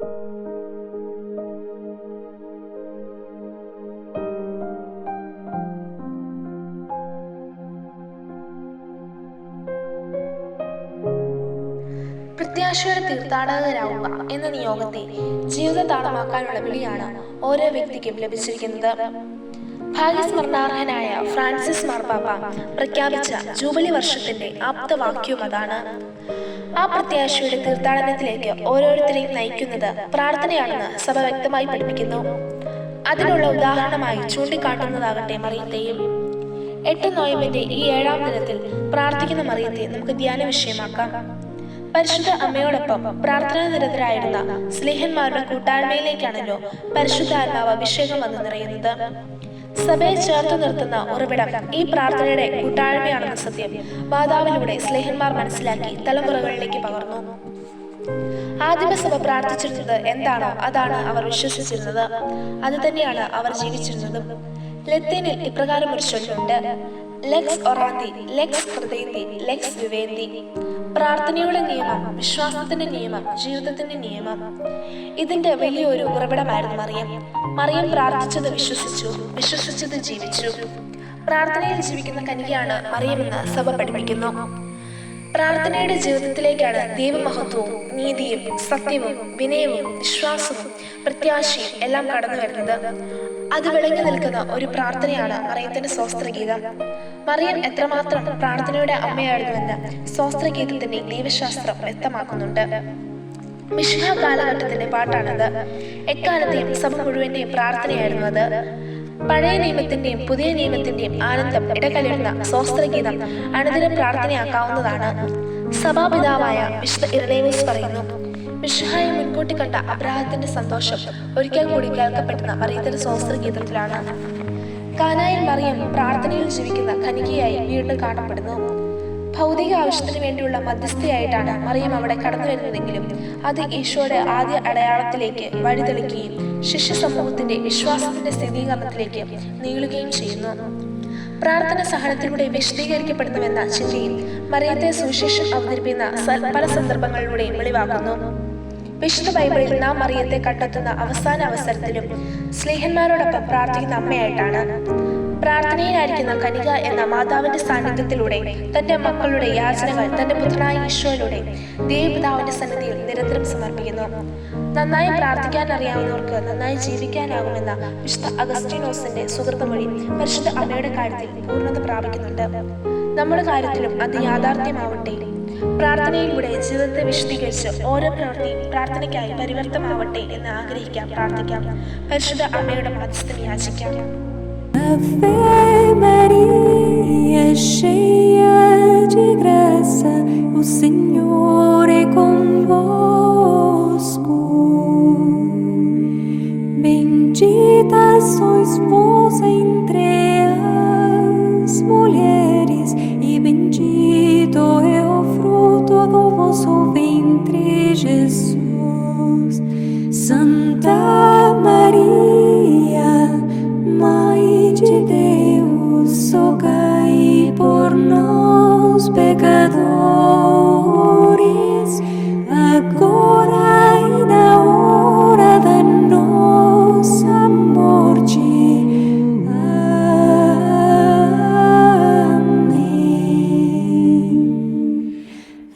പ്രത്യാശയുടെ തീർത്ഥാടകരാവുക എന്ന നിയോഗത്തെ ജീവിത താളമാക്കാനുള്ള വിളിയാണ് ഓരോ വ്യക്തിക്കും ലഭിച്ചിരിക്കുന്നത്. ഭാഗ്യസ്മരണാർഹനായ ഫ്രാൻസിസ് മാർപ്പാപ്പ പ്രഖ്യാപിച്ച ജൂബിലി വർഷത്തിന്റെ ആപ്തവാക്യം അതാണ്. ആ പ്രത്യാശയുടെ തീർത്ഥാടനത്തിലേക്ക് ഓരോരുത്തരെയും നയിക്കുന്നത് പ്രാർത്ഥനയാണെന്ന് സഭ വ്യക്തമായി പഠിപ്പിക്കുന്നു. അതിനുള്ള ഉദാഹരണമായി ചൂണ്ടിക്കാട്ടുന്നതാകട്ടെ മറിയത്തെയും. എട്ട് നോയമ്പിന്റെ ഈ ഏഴാം ദിനത്തിൽ പ്രാർത്ഥിക്കുന്ന മറിയത്തെ നമുക്ക് ധ്യാന വിഷയമാക്കാം. പരിശുദ്ധ അമ്മയോടൊപ്പം പ്രാർത്ഥനാ നിരതരായിരുന്ന സ്നേഹന്മാരുടെ കൂട്ടായ്മയിലേക്കാണല്ലോ പരിശുദ്ധ ആത്മാവ് അഭിഷേകം വന്ന് നിറയുന്നത്. സഭയെ ചേർത്ത് നിർത്തുന്ന ഉറവിടം ഈ പ്രാർത്ഥനയുടെ കൂട്ടായ്മയാണെന്ന സത്യം. മാതാവിലൂടെ സ്നേഹന്മാർ മനസ്സിലാക്കി തലമുറകളിലേക്ക് പകർന്നു. ആദിമസഭ പ്രാർത്ഥിച്ചിരുന്നത് എന്താണോ അതാണ് അവർ വിശ്വസിച്ചിരുന്നത്. അത് തന്നെയാണ് അവർ ജീവിച്ചിരുന്നതും. ലത്തീനിൽ ഇപ്രകാരം ഒരു ചൊല്ലുണ്ട്. ലെക്സ് ഒറാന്തി ലെക്സ് ഹൃദയന്തി ലെക്സ് വിവേന്തി. പ്രാർത്ഥനയുടെ നിയമം വിശ്വാസത്തിന്റെ നിയമം ജീവിതത്തിന്റെ നിയമം. ഇതിന്റെ വലിയൊരു ഉറവിടമായിരുന്നു മറിയം. മറിയം പ്രാർത്ഥിച്ചത് വിശ്വസിച്ചു വിശ്വസിച്ചത് ജീവിച്ചു. പ്രാർത്ഥനയിൽ ജീവിക്കുന്ന കനികയാണ് മറിയമെന്ന് സഭ പഠിപ്പിക്കുന്നു. പ്രാർത്ഥനയുടെ ജീവിതത്തിലേക്കാണ് ദൈവമഹത്വവും നീതിയും സത്യവും വിനയവും വിശ്വാസവും പ്രത്യാശയും എല്ലാം കടന്നു വരുന്നത് അത് വിളങ്ങി നിൽക്കുന്ന ഒരു പ്രാർത്ഥനയാണ് മറിയത്തിന്റെ സ്വസ്ത്രഗീതം. മറിയം എത്രമാത്രം പ്രാർത്ഥനയുടെ അമ്മയായിരുന്നുവെന്ന് സ്വസ്ത്രഗീതത്തിന്റെ ദൈവശാസ്ത്രം വ്യക്തമാക്കുന്നുണ്ട്. മിഷിഹ കാലഘട്ടത്തിന്റെ പാട്ടാണത്. എക്കാലത്തെയും സഭ മുഴുവന്റെയും പ്രാർത്ഥനയായിരുന്നു അത്. പഴയ നിയമത്തിന്റെയും പുതിയ നിയമത്തിന്റെയും ആനന്ദം ഇടകലരുന്ന സ്വസ്ത്രഗീതം അനുദിനം പ്രാർത്ഥനയാക്കാവുന്നതാണ്. സഭാപിതാവായ വിശുദ്ധ ഇറനേവീസ് പറയുന്നു മിഷിഹായെ മുൻകൂട്ടി കണ്ട അബ്രാഹത്തിന്റെ സന്തോഷം ഒരിക്കൽ കൂടി കേൾക്കപ്പെടുന്ന മറിയത്തിന്റെ സ്വസ്ത്രഗീതത്തിലാണ് കാനായിൽ മറിയം പ്രാർത്ഥനയിൽ ജീവിക്കുന്ന ഖനികയായി വീണ്ടും കാണപ്പെടുന്നു. ഭൗതിക ആവശ്യത്തിന് വേണ്ടിയുള്ള മധ്യസ്ഥയായിട്ടാണ് മറിയം അവിടെ കടന്നു വരുന്നതെങ്കിലും അത് ഈശോയുടെ ആദ്യ അടയാളത്തിലേക്ക് വഴിതെളിക്കുകയും ശിഷ്യ സമൂഹത്തിന്റെ വിശ്വാസത്തിന്റെ സ്ഥിരീകരണത്തിലേക്ക് നീളുകയും ചെയ്യുന്നു. പ്രാർത്ഥന സഹനത്തിലൂടെ വിശദീകരിക്കപ്പെടുന്നുവെന്ന ചിന്തയിൽ മറിയത്തെ സുവിശേഷം അവതരിപ്പിക്കുന്ന പല സന്ദർഭങ്ങളിലൂടെയും വെളിവാക്കുന്നു. വിശുദ്ധ ബൈബിളിൽ നാം മറിയത്തെ കണ്ടെത്തുന്ന അവസാന അവസരത്തിലും സ്നേഹന്മാരോടൊപ്പം പ്രാർത്ഥിക്കുന്ന അമ്മയായിട്ടാണ്. പ്രാർത്ഥനയിലായിരിക്കുന്ന കനിക എന്ന മാതാവിന്റെ സാന്നിധ്യത്തിലൂടെ തന്റെ മക്കളുടെ യാചനകൾ തന്റെ പുത്രനായ ഈശോയിലൂടെ ദേവപിതാവിന്റെ സന്നിധിയിൽ നിരന്തരം സമർപ്പിക്കുന്നു. നന്നായി പ്രാർത്ഥിക്കാൻ അറിയാവുന്നവർക്ക് നന്നായി ജീവിക്കാനാകുമെന്ന വിശുദ്ധ അഗസ്റ്റിനോസിന്റെ സുഹൃത്തുമൊഴി പരിശുദ്ധ അമ്മയുടെ കാര്യത്തിൽ പൂർണത പ്രാപിക്കുന്നുണ്ട്. നമ്മുടെ കാര്യത്തിലും അത് യാഥാർത്ഥ്യമാവട്ടെ. പ്രാർത്ഥനയിലൂടെ ജീവിതത്തെ വിശദീകരിച്ച് ഓരോ പ്രവൃത്തിയും പ്രാർത്ഥനയ്ക്കായി പരിവർത്തമാവട്ടെ എന്ന് ആഗ്രഹിക്കാം പ്രാർത്ഥിക്കാം. പരിശുദ്ധ അമ്മയുടെ മധ്യസ്ഥം യാചിക്കാം. cheia de graça, o Senhor é com those who be